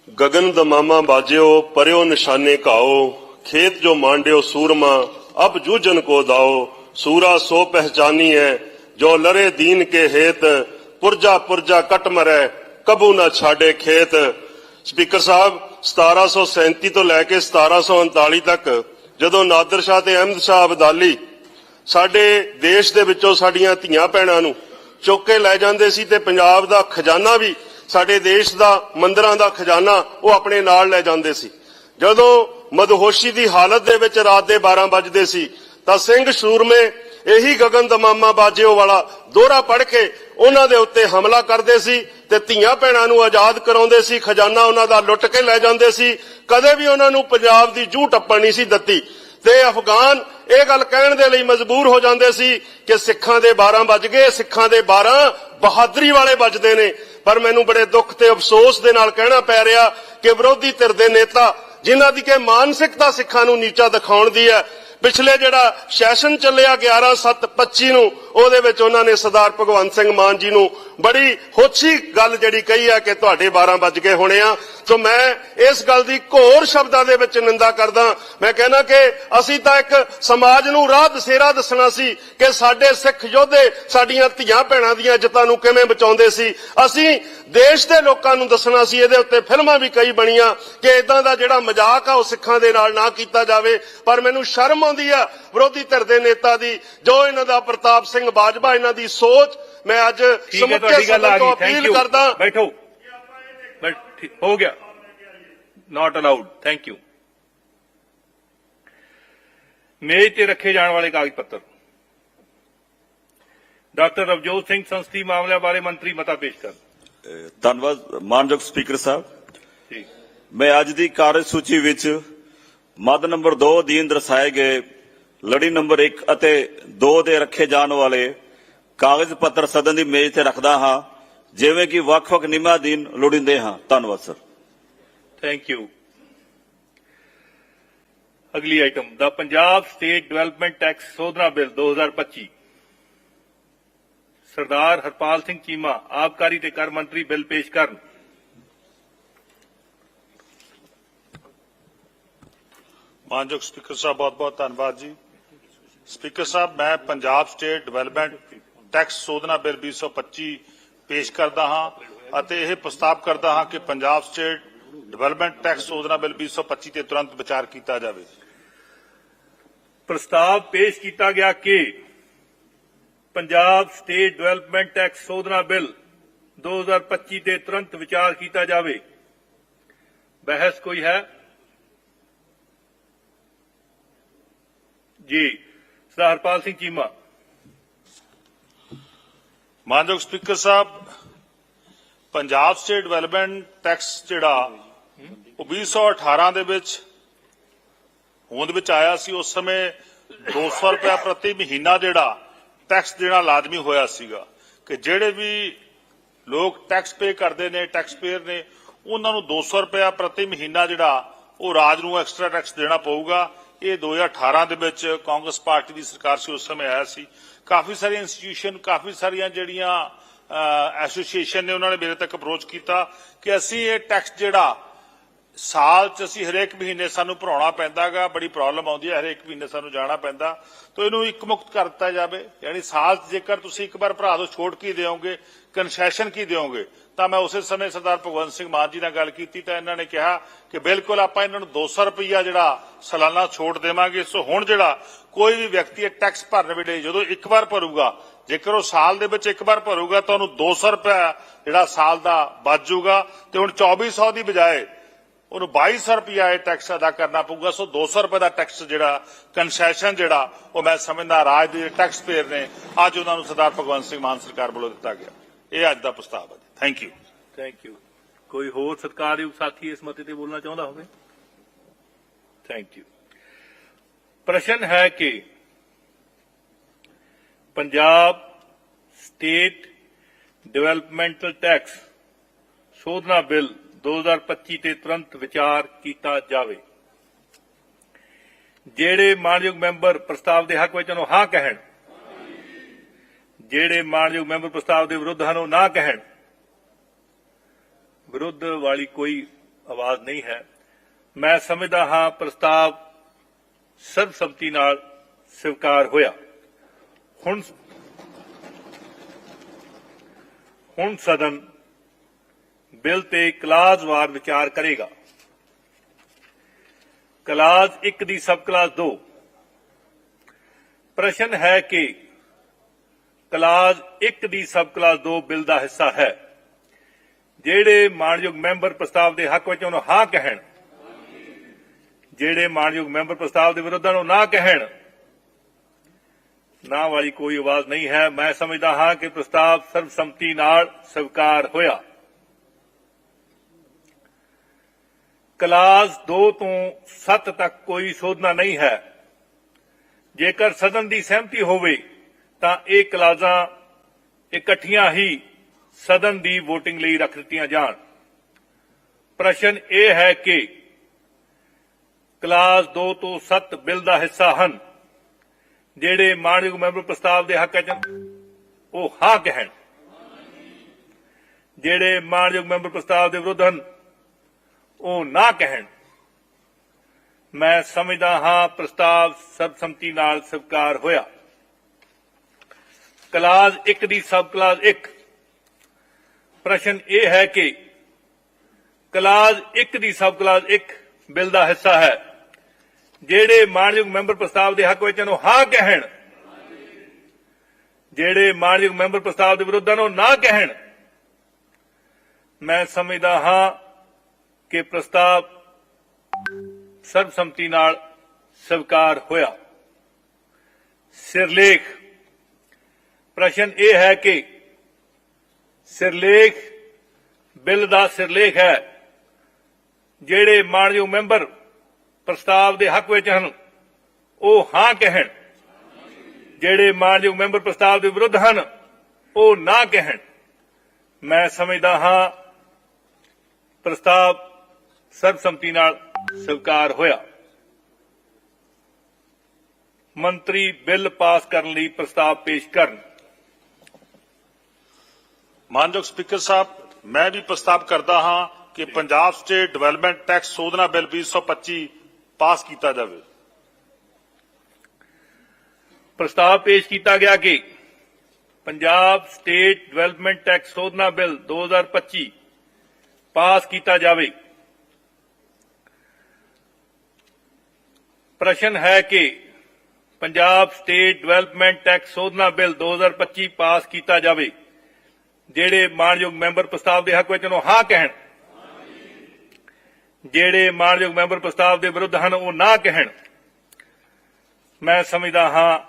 ਗगन ਦਮਾਮਾ ਬਾਜਿਓ, ਪਰਿਓ ਨਿਸ਼ਾਨੇ ਘਾਓ, ਖੇਤ ਜੋ ਮਾਂਡਿਓ ਸੂਰਮਾ, ਅਬ ਜੂਜਨ ਕੋ ਦਾਓ, ਸੂਰਾ ਸੋ ਪਹਿਚਾਨੀ ਹੈ ਜੋ ਲਰੇ ਦੀਨ ਕੇ ਹੇਤ, ਪੁਰਜਾ ਪੁਰਜਾ ਕਟ ਮਰੈ, ਕਬੂ ਨਾ ਛਾੜੇ ਖੇਤ। ਸਪੀਕਰ ਸਾਹਿਬ 1737 ਤੋਂ ਲੈ ਕੇ 1739 ਤੱਕ, ਜਦੋਂ ਨਾਦਰ ਸ਼ਾਹ ਤੇ ਅਹਿਮਦ ਸ਼ਾਹ ਅਬਦਾਲੀ, ਸਾਡੇ ਦੇਸ਼ ਦੇ ਵਿੱਚੋਂ ਸਾਡੀਆਂ ਧੀਆਂ ਭੈਣਾਂ ਨੂੰ ਚੁੱਕ ਕੇ ਲੈ ਜਾਂਦੇ ਸੀ ਤੇ ਪੰਜਾਬ ਦਾ ਖਜ਼ਾਨਾ ਵੀ, ਸਾਡੇ ਦੇਸ਼ ਦਾ, ਮੰਦਰਾਂ ਦਾ ਖਜ਼ਾਨਾ, ਉਹ ਆਪਣੇ ਨਾਲ ਲੈ ਜਾਂਦੇ ਸੀ। ਜਦੋਂ ਮਦਹੋਸ਼ੀ ਦੀ ਹਾਲਤ ਦੇ ਵਿੱਚ ਰਾਤ ਦੇ 12 ਵੱਜਦੇ ਸੀ, ਤਾਂ ਸਿੰਘ ਸੂਰਮੇ ਇਹੀ ਗਗਨ ਦਮਾਮਾ ਬਾਜਿਓ ਵਾਲਾ ਦੋਹਰਾ ਪੜ ਕੇ ਉਹਨਾਂ ਦੇ ਉੱਤੇ ਹਮਲਾ ਕਰਦੇ ਸੀ ਤੇ ਧੀਆਂ ਭੈਣਾਂ ਨੂੰ ਆਜ਼ਾਦ ਕਰਾਉਂਦੇ ਸੀ, ਖਜ਼ਾਨਾ ਉਹਨਾਂ ਦਾ ਲੁੱਟ ਕੇ ਲੈ ਜਾਂਦੇ ਸੀ। ਕਦੇ ਵੀ ਉਹਨਾਂ ਨੂੰ ਪੰਜਾਬ ਦੀ ਜੂਹ ਟੱਪਣ ਨਹੀਂ ਸੀ ਦਿੱਤੀ। ਤੇ ਅਫਗਾਨ, ਇਹ ਗੱਲ ਕਹਿਣ ਦੇ ਲਈ ਮਜਬੂਰ ਹੋ ਜਾਂਦੇ ਸੀ ਕਿ ਸਿੱਖਾਂ ਦੇ 12 ਵੱਜ ਗਏ, ਸਿੱਖਾਂ ਦੇ 12 ਬਹਾਦਰੀ ਵਾਲੇ ਵੱਜਦੇ ਨੇ। ਪਰ ਮੈਨੂੰ ਬੜੇ ਦੁੱਖ ਤੇ ਅਫਸੋਸ ਦੇ ਨਾਲ ਕਹਿਣਾ ਪੈ ਰਿਹਾ ਕਿ ਵਿਰੋਧੀ ਧਿਰ ਦੇ ਨੇਤਾ, ਜਿਨ੍ਹਾਂ ਦੀ ਕਿ ਮਾਨਸਿਕਤਾ ਸਿੱਖਾਂ ਨੂੰ ਨੀਚਾ ਦਿਖਾਉਣ ਦੀ ਹੈ, ਪਿਛਲੇ ਜਿਹੜਾ ਸੈਸ਼ਨ ਚੱਲਿਆ 11 7 25 ਨੂੰ ਉਹਦੇ ਵਿੱਚ ਉਹਨਾਂ ਨੇ ਸਰਦਾਰ ਭਗਵੰਤ ਸਿੰਘ ਮਾਨ ਜੀ ਨੂੰ ਬੜੀ ਹੋਛੀ ਗੱਲ ਜਿਹੜੀ ਕਹੀ ਹੈ ਕਿ ਤੁਹਾਡੇ 12 ਵੱਜ ਗਏ ਹੋਣੇ ਆ। ਸੋ ਮੈਂ ਇਸ ਗੱਲ ਦੀ ਘੋਰ ਸ਼ਬਦਾਂ ਦੇ ਵਿੱਚ ਨਿੰਦਾ ਕਰਦਾ, ਮੈਂ ਕਹਿੰਦਾ ਕਿ ਅਸੀਂ ਤਾਂ ਇੱਕ ਸਮਾਜ ਨੂੰ ਰਾਹ ਦਸੇਰਾ ਦੱਸਣਾ ਸੀ ਕਿ ਸਾਡੇ ਸਿੱਖ ਯੋਧੇ ਸਾਡੀਆਂ ਧੀਆਂ ਭੈਣਾਂ ਦੀਆਂ ਇੱਜ਼ਤਾਂ ਨੂੰ ਕਿਵੇਂ ਬਚਾਉਂਦੇ ਸੀ। ਅਸੀਂ ਦੇਸ਼ ਦੇ ਲੋਕਾਂ ਨੂੰ ਦੱਸਣਾ ਸੀ, ਇਹਦੇ ਉੱਤੇ ਫਿਲਮਾਂ ਵੀ ਕਈ ਬਣੀਆਂ ਕਿ ਇਦਾਂ ਦਾ ਜਿਹੜਾ ਮਜ਼ਾਕ ਆ ਉਹ ਸਿੱਖਾਂ ਦੇ ਨਾਲ ਨਾ ਕੀਤਾ ਜਾਵੇ। ਪਰ ਮੈਨੂੰ ਸ਼ਰਮ ਆਉਂਦੀ ਆ ਵਿਰੋਧੀ ਧਿਰ ਦੇ ਨੇਤਾ ਦੀ, ਜੋ ਇਹਨਾਂ ਦਾ ਪ੍ਰਤਾਪ ਸਿੰਘ ਬਾਜਵਾ ਇਹਨਾਂ ਦੀ ਸੋਚ ਮੈਂ ਅੱਜ ਸਮੁੱਚੇ ਸਦਨ ਤੋਂ ਅਪੀਲ ਯੂ ਕਰਦਾ ਬੈਠੋ। ਹੋ ਗਿਆ। ਨਾਟ ਅਲਾਉਡ ਥੈਂਕ ਯੂ ਮੇਜ਼ ਤੇ ਰੱਖੇ ਜਾਣ ਵਾਲੇ ਕਾਗਜ਼ ਪੱਤਰ। ਡਾਕਟਰ ਰਵਜੋਤ ਸਿੰਘ ਸੰਸਦੀ ਮਾਮਲਿਆਂ ਬਾਰੇ ਮੰਤਰੀ ਮਤਾ ਪੇਸ਼ ਕਰ ਧੰਨਵਾਦ ਮਾਨਯੋਗ ਸਪੀਕਰ ਸਾਹਿਬ। ਠੀਕ। ਮੈਂ ਅੱਜ ਦੀ ਕਾਰਜ ਸੂਚੀ ਵਿੱਚ ਮੱਦ ਨੰਬਰ 2 ਅਧੀਨ ਦਰਸਾਏ ਗਏ ਲੜੀ ਨੰਬਰ 1 ਅਤੇ 2 ਦੇ ਰੱਖੇ ਜਾਣ ਵਾਲੇ ਕਾਗਜ਼ ਪੱਤਰ ਸਦਨ ਦੀ ਮੇਜ਼ ਤੇ ਰੱਖਦਾ ਹਾਂ ਜਿਵੇਂ ਕਿ ਵੱਖ-ਵੱਖ ਨਿਯਮਾਂ ਅਧੀਨ ਲੋੜੀਂਦੇ ਹਾਂ। ਧੰਨਵਾਦ ਸਰ। ਥੈਂਕ ਯੂ ਅਗਲੀ ਆਈਟਮ ਦਾ ਪੰਜਾਬ ਸਟੇਟ ਡਿਵੈਲਪਮੈਂਟ ਟੈਕਸ ਸੋਧਨਾ ਬਿੱਲ 2025 ਸਰਦਾਰ ਹਰਪਾਲ ਸਿੰਘ ਚੀਮਾ ਆਬਕਾਰੀ ਤੇ ਕਰ ਮੰਤਰੀ ਬਿੱਲ ਪੇਸ਼ ਕਰਨ। ਮਾਨਯੋਗ ਸਪੀਕਰ ਸਾਹਿਬ ਬਹੁਤ ਬਹੁਤ ਧੰਨਵਾਦ ਜੀ। ਸਪੀਕਰ ਸਾਹਿਬ, ਮੈਂ ਪੰਜਾਬ ਸਟੇਟ ਡਿਵੈਲਪਮੈਂਟ ਟੈਕਸ ਸੋਧਨਾ ਬਿੱਲ 2025 ਪੇਸ਼ ਕਰਦਾ ਹਾਂ ਅਤੇ ਇਹ ਪ੍ਰਸਤਾਵ ਕਰਦਾ ਹਾਂ ਕਿ ਪੰਜਾਬ ਸਟੇਟ ਡਿਵੈਲਪਮੈਂਟ ਟੈਕਸ ਸੋਧਨਾ ਬਿੱਲ 2025 ਤੇ ਤੁਰੰਤ ਵਿਚਾਰ ਕੀਤਾ ਜਾਵੇ। ਪ੍ਰਸਤਾਵ ਪੇਸ਼ ਕੀਤਾ ਗਿਆ ਕਿ ਪੰਜਾਬ ਸਟੇਟ ਡਿਵੈਲਪਮੈਂਟ ਟੈਕਸ ਸੋਧਨਾ ਬਿੱਲ 2025 ਤੇ ਤੁਰੰਤ ਵਿਚਾਰ ਕੀਤਾ ਜਾਵੇ। ਬਹਿਸ ਕੋਈ ਹੈ? ਜੀ। ਸਰਦਾਰ ਹਰਪਾਲ ਸਿੰਘ ਚੀਮਾ। ਮਾਨਯੋਗ ਸਪੀਕਰ ਸਾਹਿਬ, ਪੰਜਾਬ ਸਟੇਟ ਡਿਵੈਲਪਮੈਂਟ ਟੈਕਸ ਜਿਹੜਾ ਉਹ 2018 ਦੇ ਵਿੱਚ, ਹੋਂਦ ਵਿੱਚ ਆਇਆ ਸੀ, ਉਸ ਸਮੇਂ 200 ਰੁਪਏ ਪ੍ਰਤੀ ਮਹੀਨਾ ਜਿਹੜਾ ਟੈਕਸ ਦੇਣਾ ਲਾਜ਼ਮੀ ਹੋਇਆ ਸੀਗਾ ਕਿ ਜਿਹੜੇ ਵੀ ਲੋਕ ਟੈਕਸ ਪੇ ਕਰਦੇ ਨੇ ਟੈਕਸ ਪੇਅਰ ਨੇ, ਉਹਨਾਂ ਨੂੰ 200 ਰੁਪਏ ਪ੍ਰਤੀ ਮਹੀਨਾ ਜਿਹੜਾ ਉਹ ਰਾਜ ਨੂੰ ਐਕਸਟਰਾ ਟੈਕਸ ਦੇਣਾ ਪਊਗਾ। ਇਹ 2018 ਦੇ ਵਿੱਚ ਕਾਂਗਰਸ ਪਾਰਟੀ ਦੀ ਸਰਕਾਰ ਸੀ, ਉਸ ਸਮੇਂ ਆਇਆ ਸੀ। ਕਾਫੀ ਸਾਰੀਆਂ ਇੰਸਟੀਟਿਊਸ਼ਨ ਕਾਫੀ ਸਾਰੀਆਂ ਜਿਹੜੀਆਂ ਐਸੋਸੀਏਸ਼ਨ ਨੇ ਉਹਨਾਂ ਨੇ ਮੇਰੇ ਤੱਕ ਅਪਰੋਚ ਕੀਤਾ ਕਿ ਅਸੀਂ ਇਹ ਟੈਕਸ ਜਿਹੜਾ ਸਾਲ ਚ ਅਸੀਂ ਹਰੇਕ ਮਹੀਨੇ ਸਾਨੂੰ ਭਰਾਉਣਾ ਪੈਂਦਾਗਾ, ਬੜੀ ਪ੍ਰੋਬਲਮ ਆਉਂਦੀ ਹੈ, ਹਰੇਕ ਮਹੀਨੇ ਸਾਨੂੰ ਜਾਣਾ ਪੈਂਦਾ। ਤਾਂ ਇਹਨੂੰ ਇੱਕ ਮੁਕਤ ਕਰ ਦਿੱਤਾ ਜਾਵੇ, ਯਾਨੀ ਸਾਲ 'ਚ ਜੇਕਰ ਤੁਸੀਂ ਇੱਕ ਵਾਰ ਭਰਾ ਦੋ ਛੋਟ ਕੀ ਦਿਓਗੇ ਕਨਸੈਸ਼ਨ ਕੀ ਦਿਓਗੇ ਤਾਂ ਮੈਂ ਉਸੇ ਸਮੇਂ ਸਰਦਾਰ ਭਗਵੰਤ ਸਿੰਘ ਮਾਨ ਜੀ ਨਾਲ ਗੱਲ ਕੀਤੀ ਤਾਂ ਇਹਨਾਂ ਨੇ ਕਿਹਾ ਕਿ ਬਿਲਕੁਲ ਆਪਾਂ ਇਹਨਾਂ ਨੂੰ 200 ਰੁਪਈਆ ਜਿਹੜਾ ਸਾਲਾਨਾ ਛੋਟ ਦੇਵਾਂਗੇ। ਸੋ ਹੁਣ ਜਿਹੜਾ ਕੋਈ ਵੀ ਵਿਅਕਤੀ ਇਹ ਟੈਕਸ ਭਰਨ ਵੇਲੇ ਜਦੋਂ ਇੱਕ ਵਾਰ ਭਰੂਗਾ, ਜੇਕਰ ਉਹ ਸਾਲ ਦੇ ਵਿੱਚ ਇੱਕ ਵਾਰ ਭਰੂਗਾ ਤਾਂ ਉਹਨੂੰ 200 ਰੁਪਇਆ ਜਿਹੜਾ ਸਾਲ ਦਾ ਬਚ ਜਾਊਗਾ ਤੇ ਹੁਣ 2400 ਦੀ ਬਜਾਏ ਉਹਨੂੰ 2200 ਰੁਪਇਆ ਇਹ ਟੈਕਸ ਅਦਾ ਕਰਨਾ ਪਊਗਾ। ਸੋ 200 ਰੁਪਏ ਦਾ ਟੈਕਸ ਜਿਹੜਾ ਕਨਸੈਸ਼ਨ ਜਿਹੜਾ ਉਹ ਮੈਂ ਸਮਝਦਾ ਰਾਜ ਦੇ ਟੈਕਸ ਪੇਅਰ ਨੇ ਅੱਜ ਉਹਨਾਂ ਨੂੰ ਸਰਦਾਰ ਭਗਵੰਤ ਸਿੰਘ ਮਾਨ ਸਰਕਾਰ ਵੱਲੋਂ ਦਿੱਤਾ ਗਿਆ। ਇਹ ਅੱਜ ਦਾ ਪ੍ਰਸਤਾਵ ਹੈ। ਥੈਂਕ ਯੂ ਥੈਂਕ ਯੂ ਕੋਈ ਹੋਰ ਸਤਿਕਾਰਯੋਗ ਸਾਥੀ ਇਸ ਮਤੇ ਤੇ ਬੋਲਣਾ ਚਾਹੁੰਦਾ ਹੋਵੇ? ਥੈਂਕ ਯੂ ਪ੍ਰਸ਼ਨ ਹੈ ਕਿ ਪੰਜਾਬ ਸਟੇਟ ਡਿਵੈਲਪਮੈਂਟਲ ਟੈਕਸ ਸੋਧਨਾ ਬਿੱਲ 2025 ਤੇ ਤੁਰੰਤ ਵਿਚਾਰ ਕੀਤਾ ਜਾਵੇ। ਜਿਹੜੇ ਮਾਨਯੋਗ ਮੈਂਬਰ ਪ੍ਰਸਤਾਵ ਦੇ ਹੱਕ ਵਿੱਚ ਉਹਨੂੰ ਹਾਂ ਕਹਿਣ। ਜਿਹੜੇ ਮਾਨਯੋਗ ਮੈਂਬਰ ਪ੍ਰਸਤਾਵ ਦੇ ਵਿਰੁੱਧ ਹਨ, ਉਹ ਨਾ ਕਹਿਣ। ਵਿਰੁੱਧ ਵਾਲੀ ਕੋਈ ਆਵਾਜ਼ ਨਹੀਂ ਹੈ। ਮੈਂ ਸਮਝਦਾ ਹਾਂ ਪ੍ਰਸਤਾਵ ਸਰਬਸੰਮਤੀ ਨਾਲ ਸਵੀਕਾਰ ਹੋਇਆ। ਹੁਣ ਹੁਣ ਸਦਨ ਬਿੱਲ ਤੇ ਕਲਾਜ਼ਵਾਰ ਵਿਚਾਰ ਕਰੇਗਾ। ਕਲਾਸ 1 ਦੀ ਸਬ ਕਲਾਸ 2 ਪ੍ਰਸ਼ਨ ਹੈ ਕਿ ਕਲਾਸ 1 ਦੀ ਸਬ ਕਲਾਸ 2 ਬਿੱਲ ਦਾ ਹਿੱਸਾ ਹੈ। ਜਿਹੜੇ ਮਾਨਯੋਗ ਮੈਂਬਰ ਪ੍ਰਸਤਾਵ ਦੇ ਹੱਕ ਵਿੱਚ ਉਹਨੂੰ ਹਾਂ ਕਹਿਣ, ਜਿਹੜੇ ਮਾਨਯੋਗ ਮੈਂਬਰ ਪ੍ਰਸਤਾਵ ਦੇ ਵਿਰੁੱਧ ਹਨ ਨਾ ਕਹਿਣ, ਨਾ ਵਾਲੀ ਕੋਈ ਆਵਾਜ਼ ਨਹੀਂ ਹੈ। ਮੈਂ ਸਮਝਦਾ ਹਾਂ ਕਿ ਪ੍ਰਸਤਾਵ ਸਰਬਸੰਮਤੀ ਨਾਲ ਸਵੀਕਾਰ ਹੋਇਆ। ਕਲਾਸ 2 ਤੋਂ 7 ਤੱਕ ਕੋਈ ਸੋਧਨਾ ਨਹੀਂ ਹੈ। ਜੇਕਰ ਸਦਨ ਦੀ ਸਹਿਮਤੀ ਹੋਵੇ, ਤਾਂ ਇਹ ਕਲਾਜ਼ਾਂ ਇਕੱਠੀਆਂ ਹੀ ਸਦਨ ਦੀ VOTING ਲਈ ਰੱਖ ਦਿੱਤੀਆਂ ਜਾਣ। ਪ੍ਰਸ਼ਨ ਇਹ ਹੈ ਕਿ ਕਲਾਸ 2 ਤੋਂ 7 ਬਿੱਲ ਦਾ ਹਿੱਸਾ ਹਨ, ਜਿਹੜੇ ਮਾਨਯੋਗ ਮੈਂਬਰ ਪ੍ਰਸਤਾਵ ਦੇ ਹੱਕ ਚ ਉਹ ਹਾਂ ਕਹਿਣ। ਜਿਹੜੇ ਮਾਨਯੋਗ ਮੈਂਬਰ ਪ੍ਰਸਤਾਵ ਦੇ ਵਿਰੁੱਧ ਹਨ, ਉਹ ਨਾ ਕਹਿਣ। ਮੈਂ ਸਮਝਦਾ ਹਾਂ ਪ੍ਰਸਤਾਵ ਸਰਬਸੰਮਤੀ ਨਾਲ ਸਵੀਕਾਰ ਹੋਇਆ। ਕਲਾਸ 1 ਦੀ ਸਬ ਕਲਾਸ 1 ਪ੍ਰਸ਼ਨ ਇਹ ਹੈ ਕਿ ਕਲਾਜ਼ 1 ਦੀ ਸਬ ਕਲਾਜ਼ 1 ਬਿੱਲ ਦਾ ਹਿੱਸਾ ਹੈ। ਜਿਹੜੇ ਮਾਨਯੋਗ ਮੈਂਬਰ ਪ੍ਰਸਤਾਵ ਦੇ ਹੱਕ ਵਿੱਚ ਨੂੰ ਹਾਂ ਕਹਿਣ। ਜਿਹੜੇ ਮਾਨਯੋਗ ਮੈਂਬਰ ਪ੍ਰਸਤਾਵ ਦੇ ਵਿਰੁੱਧ ਨੂੰ ਨਾ ਕਹਿਣ। ਮੈਂ ਸਮਝਦਾ ਹਾਂ ਕਿ ਪ੍ਰਸਤਾਵ ਸਰਬਸੰਮਤੀ ਨਾਲ ਸਵੀਕਾਰ ਹੋਇਆ। ਸਿਰਲੇਖ। ਪ੍ਰਸ਼ਨ ਇਹ ਹੈ ਕਿ ਸਿਰਲੇਖ, ਬਿੱਲ ਦਾ ਸਿਰਲੇਖ ਹੈ, ਜਿਹੜੇ ਮਾਨਯੋਗ ਮੈਂਬਰ ਪ੍ਰਸਤਾਵ ਦੇ ਹੱਕ ਵਿੱਚ ਹਨ, ਉਹ ਹਾਂ ਕਹਿਣ। ਜਿਹੜੇ ਮਾਨਯੋਗ ਮੈਂਬਰ ਪ੍ਰਸਤਾਵ ਦੇ ਵਿਰੁੱਧ ਹਨ, ਉਹ ਨਾ ਕਹਿਣ। ਮੈਂ ਸਮਝਦਾ ਹਾਂ, ਪ੍ਰਸਤਾਵ ਸਰਬਸੰਮਤੀ ਨਾਲ ਸਵੀਕਾਰ ਹੋਇਆ। ਮੰਤਰੀ ਬਿੱਲ ਪਾਸ ਕਰਨ ਲਈ ਪ੍ਰਸਤਾਵ ਪੇਸ਼ ਕਰਨ। ਮਾਨਯੋਗ ਸਪੀਕਰ ਸਾਹਿਬ, ਮੈਂ ਵੀ ਪ੍ਰਸਤਾਵ ਕਰਦਾ ਹਾਂ ਕਿ ਪੰਜਾਬ ਸਟੇਟ ਡਿਵੈਲਪਮੈਂਟ ਟੈਕਸ ਸੋਧਨਾ ਬਿੱਲ 2025 ਪਾਸ ਕੀਤਾ ਜਾਵੇ। ਪ੍ਰਸਤਾਵ ਪੇਸ਼ ਕੀਤਾ ਗਿਆ ਕਿ ਪੰਜਾਬ ਸਟੇਟ ਡਿਵੈਲਪਮੈਂਟ ਟੈਕਸ ਸੋਧਨਾ ਬਿੱਲ 2025 ਪਾਸ ਕੀਤਾ ਜਾਵੇ। ਪ੍ਰਸ਼ਨ ਹੈ ਕਿ ਪੰਜਾਬ ਸਟੇਟ ਡਿਵੈਲਪਮੈਂਟ ਟੈਕਸ ਸੋਧਨਾ ਬਿੱਲ 2025 ਪਾਸ ਕੀਤਾ ਜਾਵੇ। ਜਿਹੜੇ ਮਾਨਯੋਗ ਮੈਂਬਰ ਪ੍ਰਸਤਾਵ ਦੇ ਹੱਕ ਵਿੱਚ ਨੂੰ ਹਾਂ ਕਹਿਣ। ਜਿਹੜੇ ਮਾਨਯੋਗ ਮੈਂਬਰ ਪ੍ਰਸਤਾਵ ਦੇ ਵਿਰੁੱਧ ਹਨ ਉਹ ਨਾ ਕਹਿਣ। ਮੈਂ ਸਮਝਦਾ ਹਾਂ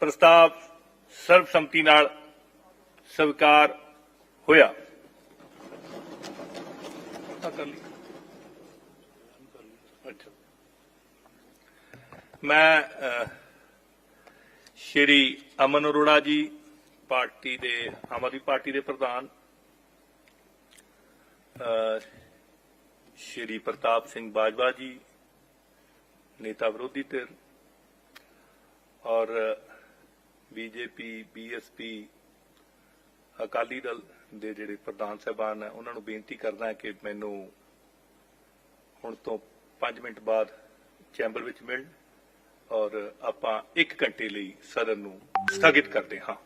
ਪ੍ਰਸਤਾਵ ਸਰਬਸੰਮਤੀ ਨਾਲ ਸਵੀਕਾਰ ਹੋਇਆ। ਮੈਂ ਸ਼੍ਰੀ ਅਮਨ ਅਰੋੜਾ ਜੀ ਪਾਰਟੀ ਦੇ, ਆਮ ਆਦਮੀ ਪਾਰਟੀ ਦੇ ਪ੍ਰਧਾਨ ਸ਼੍ਰੀ ਪ੍ਰਤਾਪ ਸਿੰਘ ਬਾਜਵਾ ਜੀ, ਨੇਤਾ ਵਿਰੋਧੀ ਧਿਰ ਔਰ ਬੀਜੇਪੀ, ਬੀਐਸਪੀ, ਅਕਾਲੀ ਦਲ ਦੇ ਜਿਹੜੇ ਪ੍ਰਧਾਨ ਸਾਹਿਬਾਨ ਹੈ ਉਹਨਾਂ ਨੂੰ ਬੇਨਤੀ ਕਰਦਾ ਕਿ ਮੈਨੂੰ ਹੁਣ ਤੋਂ 5 ਮਿੰਟ ਬਾਅਦ ਚੈਂਬਰ ਵਿੱਚ ਮਿਲਣ ਔਰ ਆਪਾਂ 1 ਘੰਟੇ ਲਈ ਸਦਨ ਨੂੰ ਸਥਗਿਤ ਕਰਦੇ ਹਾਂ।